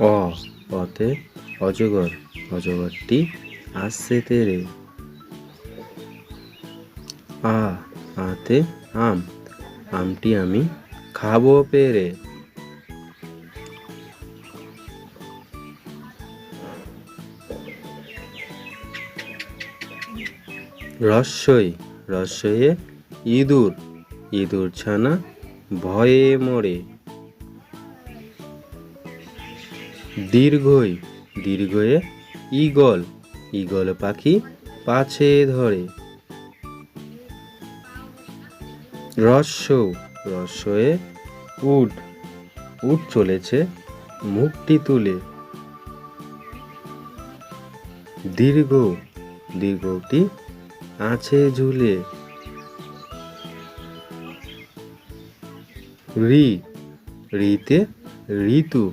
অ, অতে অজগর, অজগরটি আসছে তেরে আ, আতে আম, আমটি আমি খাব পেরে। রস্যই রস্যয়ে ইঁদুর ইঁদুর ছানা ভয়ে মরে। দীর্ঘই, দীর্ঘয়ে ঈগল ঈগল পাখি পাছে ধরে। রস্য রস্যয়ে উট উট চলেছে মুখটি তুলে। দীর্ঘ, দীর্ঘটি আছে ঝুলে। রি, রিতে ঋতু